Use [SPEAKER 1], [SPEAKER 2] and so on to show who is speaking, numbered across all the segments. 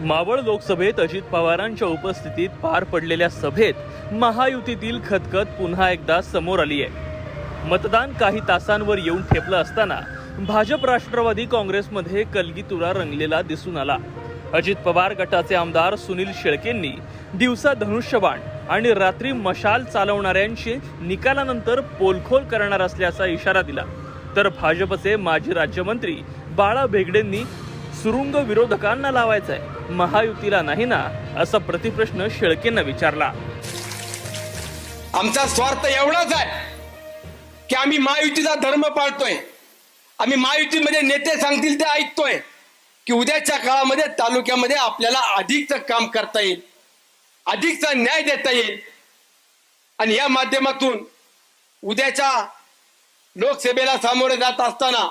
[SPEAKER 1] मावळ लोकसभेत अजित पवारांच्या उपस्थितीत पार पडलेल्या सभेत महायुतीतील खतखत पुन्हा एकदा समोर आली आहे. मतदान काही तासांवर येऊन ठेपलं असताना भाजप राष्ट्रवादी काँग्रेसमध्ये कलगीतुरा रंगलेला दिसून आला. अजित पवार गटाचे आमदार सुनील शेळकेंनी दिवसा धनुष्यबाण आणि रात्री मशाल चालवणाऱ्यांशी निकालानंतर पोलखोल करणार असल्याचा इशारा दिला. तर भाजपचे माजी राज्यमंत्री बाळा भेगडेंनी सुरुंग विरोधकांना लावायचा आहे महायुतीला नाही ना असा प्रतिप्रश्न शेळकेनं विचारला.
[SPEAKER 2] आमचा स्वार्थ एवढाच आहे की आम्ही महायुतीचा धर्म पाळतोय. आम्ही महायुतीमध्ये नेते सांगतील ते ऐकतोय की उद्याच्या काळामध्ये तालुक्यामध्ये आपल्याला अधिकचं काम करता येईल अधिकचा न्याय देता येईल. आणि या माध्यमातून उद्याच्या लोकसभेला सामोरे जात असताना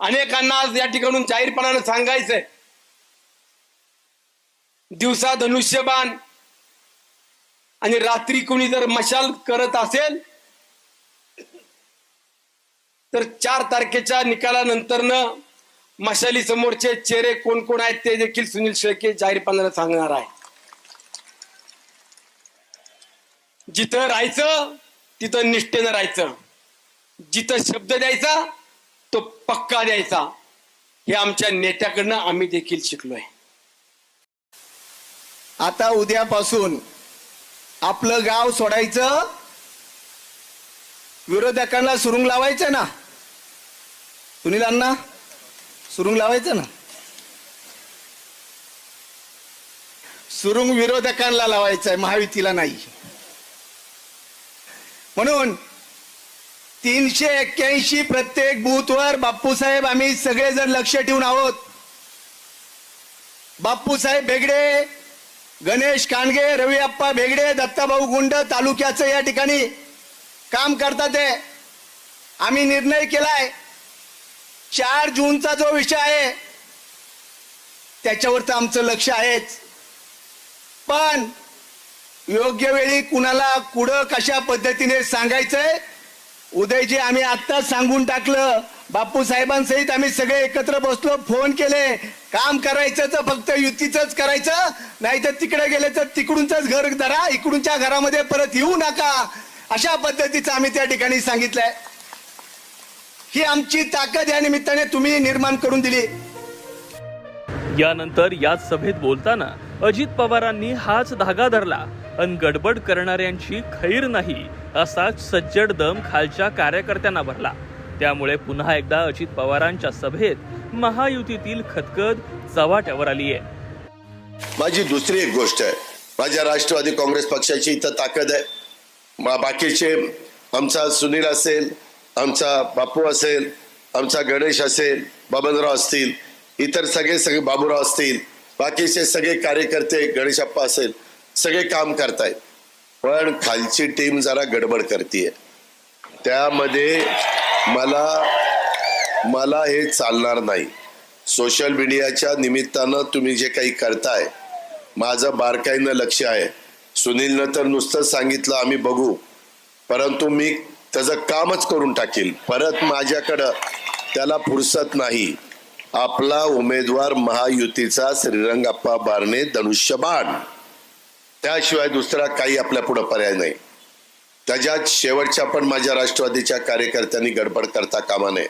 [SPEAKER 2] अनेकांना आज या ठिकाणून जाहीरपणानं सांगायचंय दिवसा धनुष्यबाण. आणि रात्री कोणी जर मशाल करत असेल तर चार तारखेच्या निकालानंतरनं मशाली समोरचे चेहरे कोण कोण आहेत ते देखील सुनील शेळके जाहीरपणाला सांगणार आहे. जिथं राहायचं तिथं निष्ठेनं राहायचं. जिथं शब्द द्यायचा तो पक्का द्यायचा. हे आमच्या नेत्याकडनं आम्ही देखील शिकलोय.
[SPEAKER 3] आता उद्यापासून आपलं गाव सोडायचं. विरोधकांना सुरुंग लावायचं ना. सुनीलांना सुरुंग लावायचं ना. सुरुंग विरोधकांना लावायचं आहे महायुतीला नाही. म्हणून तीनशे एक्क्याऐंशी प्रत्येक बूथवर बाप्पूसाहेब आम्ही सगळेजण लक्ष ठेवून आहोत. बाप्पूसाहेब बेगडे गणेश कानगे रवी अप्पा भेगडे दत्ताभाऊ गुंड तालुक्याचं या ठिकाणी काम करतात ते. आम्ही निर्णय केलाय चार जूनचा जो विषय आहे त्याच्यावर तर आमचं लक्ष आहेच. पण योग्य वेळी कुणाला कुठं कशा पद्धतीने सांगायचंय उदयजी आम्ही आत्ताच सांगून टाकलं बापू साहेबांसहित आम्ही सगळे एकत्र बसलो फोन केले. काम करायचं तर फक्त युतीच करायचं. नाही तर तिकडे गेले तर तिकडूनच घर धरा इकडूनच्या घरामध्ये परत येऊ नका. अशा पद्धतीचं आम्ही त्या ठिकाणी सांगितलंय. ही आमची ताकद या निमित्ताने तुम्ही निर्माण करून दिली.
[SPEAKER 1] यानंतर याच सभेत बोलताना अजित पवारांनी हाच धागा धरला. अन गडबड करणाऱ्यांची खैर नाही असा सज्जड दम खालच्या कार्यकर्त्यांना भरला. त्यामुळे पुन्हा एकदा अजित पवारांच्या सभेत महायुतीतील खतखत चव्हाट्यावर आली आहे.
[SPEAKER 4] माझी दुसरी एक गोष्ट आहे. माझ्या राष्ट्रवादी काँग्रेस पक्षाची इथं ताकद आहे. मा- बाकीचे आमचा सुनील असेल आमचा बापू असेल आमचा गणेश असेल बबनराव असतील इतर सगळे सगळे बाबूराव असतील बाकीचे सगळे कार्यकर्ते गणेशप्पा असेल सगळे काम करतायत. पण खालची टीम जरा गडबड करते त्यामध्ये मला मला हे चालणार नाही. सोशल मीडियाच्या निमित्तानं तुम्ही जे काही करताय माझं बारकाईनं लक्ष आहे. सुनीलनं तर नुसतं सांगितलं आम्ही बघू. परंतु मी त्याचं कामच करून टाकील परत माझ्याकडं त्याला फुरसत नाही. आपला उमेदवार महायुतीचा श्रीरंगाप्पा बारणे धनुष्यबाण. त्याशिवाय दुसरा काही आपल्या पुढं पर्याय नाही. त्याच्यात शेवटच्या पण माझ्या राष्ट्रवादीच्या कार्यकर्त्यांनी गडबड करता कामा नये.